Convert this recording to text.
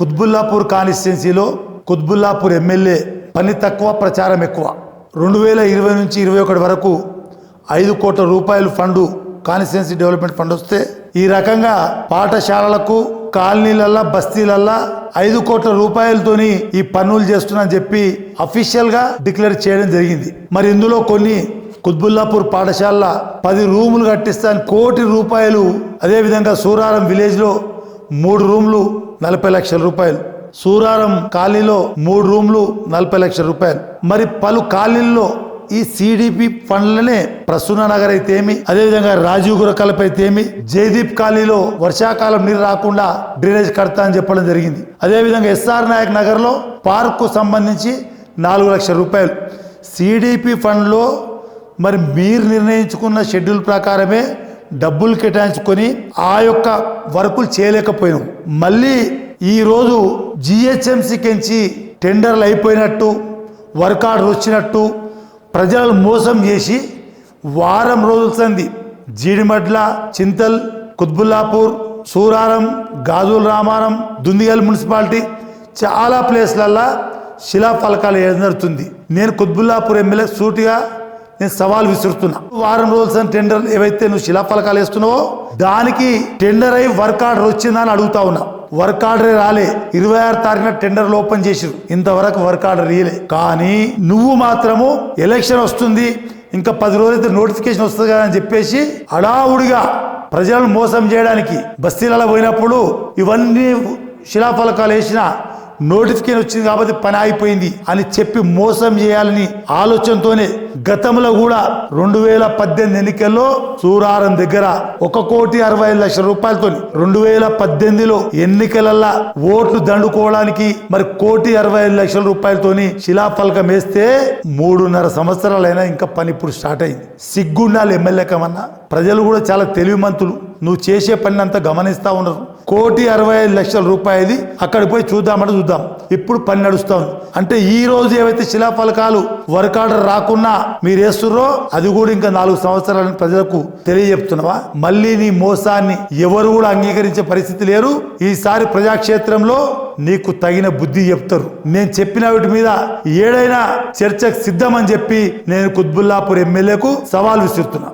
కుత్బుల్లాపూర్ కాన్స్టిట్యున్సీలో కుత్బుల్లాపూర్ ఎమ్మెల్యే పని తక్కువ ప్రచారం ఎక్కువ. రెండు వేల ఇరవై నుంచి ఇరవై ఒకటి వరకు ఐదు కోట్ల రూపాయలు ఫండు కాన్స్టిట్యున్సీ డెవలప్మెంట్ ఫండ్ వస్తే ఈ రకంగా పాఠశాలలకు కాలనీలల్లా బస్తీలల్లా ఐదు కోట్ల రూపాయలతోని ఈ పన్నులు చేస్తున్నా చెప్పి అఫీషియల్గా డిక్లేర్ చేయడం జరిగింది. మరి ఇందులో కొన్ని కుత్బుల్లాపూర్ పాఠశాల పది రూములు కట్టిస్తాను కోటి రూపాయలు అదేవిధంగా సూరారం విలేజ్లో మూడు రూములు నలభై లక్షల రూపాయలు. సూరారం కాలనీలో మూడు రూమ్లు నలభై లక్షల రూపాయలు. మరి పలు కాలనీల్లో ఈ సిడిపి ఫండ్లనే ప్రసూన నగర్ అయితేమి అదేవిధంగా రాజీవ్ గురకలపై అయితేమి జయదీప్ కాలనీలో వర్షాకాలం నీరు రాకుండా డ్రైనేజ్ కడతా అని చెప్పడం జరిగింది. అదేవిధంగా ఎస్ఆర్ నాయక్ నగర్లో పార్కు సంబంధించి నాలుగు లక్షల రూపాయలు. సిడిపి ఫండ్లో మరి మీరు నిర్ణయించుకున్న షెడ్యూల్ ప్రకారమే డబ్బులు కేటాయించుకొని ఆ యొక్క వర్కులు చేయలేకపోయినాం. మళ్ళీ ఈరోజు జిహెచ్ఎంసీకించి టెండర్లు అయిపోయినట్టు వర్క్ ఆర్డర్ వచ్చినట్టు ప్రజలను మోసం చేసి వారం రోజులుతుంది జీడిమడ్ల చింతల్ కుత్బుల్లాపూర్ సూరారం గాజుల రామారం దుందిగల్ మున్సిపాలిటీ చాలా ప్లేస్లల్లో శిలాఫలకాలు వేయడం జరుగుతుంది నేను కుత్బుల్లాపూర్ ఎమ్మెల్యే సూటిగా నేను సవాల్ విసురుతున్నా. వారం రోజుల టెండర్ ఏవైతే నువ్వు శిలాఫలకాలు వేస్తున్నావో దానికి టెండర్ అయి వర్క్ ఆర్డర్ వచ్చిందా అని అడుగుతా ఉన్నా. వర్క్ ఆర్డర్ రాలే. ఇరవై ఆరు తారీఖున టెండర్లు ఓపెన్ చేసిరు ఇంతవరకు వర్క్ ఆర్డర్ ఇయలే కానీ నువ్వు మాత్రము ఎలక్షన్ వస్తుంది ఇంకా పది రోజులైతే నోటిఫికేషన్ వస్తుంది కదా అని చెప్పేసి అడావుడిగా ప్రజలను మోసం చేయడానికి బస్తీలలో పోయినప్పుడు ఇవన్నీ శిలాఫలకాలు వేసిన నోటిఫికేషన్ వచ్చింది కాబట్టి పని అయిపోయింది అని చెప్పి మోసం చేయాలని ఆలోచనతోనే గతంలో కూడా రెండు వేల పద్దెనిమిది ఎన్నికల్లో సూరారం దగ్గర ఒక కోటి అరవై ఐదు లక్షల రూపాయలతో రెండు వేల పద్దెనిమిదిలో ఎన్నికలల్లా ఓట్లు దండుకోవడానికి మరి కోటి అరవై ఐదు లక్షల రూపాయలతోని శిలాఫలకం వేస్తే మూడున్నర సంవత్సరాలైనా ఇంకా పని ఇప్పుడు స్టార్ట్ అయింది. సిగ్గుండాలి ఎమ్మెల్యే కమన్నా. ప్రజలు కూడా చాలా తెలివి మంతులు నువ్వు చేసే పని అంతా గమనిస్తూ ఉన్నారు. కోటి అరవై ఐదు లక్షల రూపాయలది అక్కడికి పోయి చూద్దామంటే చూద్దాం. ఇప్పుడు పని నడుస్తాం. అంటే ఈ రోజు ఏవైతే శిలాఫలకాలు వర్క్ ఆర్డర్ రాకున్నా మీరు వేస్తుర్రో అది కూడా ఇంకా నాలుగు సంవత్సరాలని ప్రజలకు తెలియజెప్తున్నావా? మళ్ళీ నీ మోసాన్ని ఎవరు కూడా అంగీకరించే పరిస్థితి లేరు. ఈసారి ప్రజాక్షేత్రంలో నీకు తగిన బుద్ధి చెప్తారు. నేను చెప్పిన వీటి మీద ఏడైనా చర్చకు సిద్ధమని చెప్పి నేను కుత్బుల్లాపూర్ ఎమ్మెల్యేకు సవాల్ విసురుతున్నా.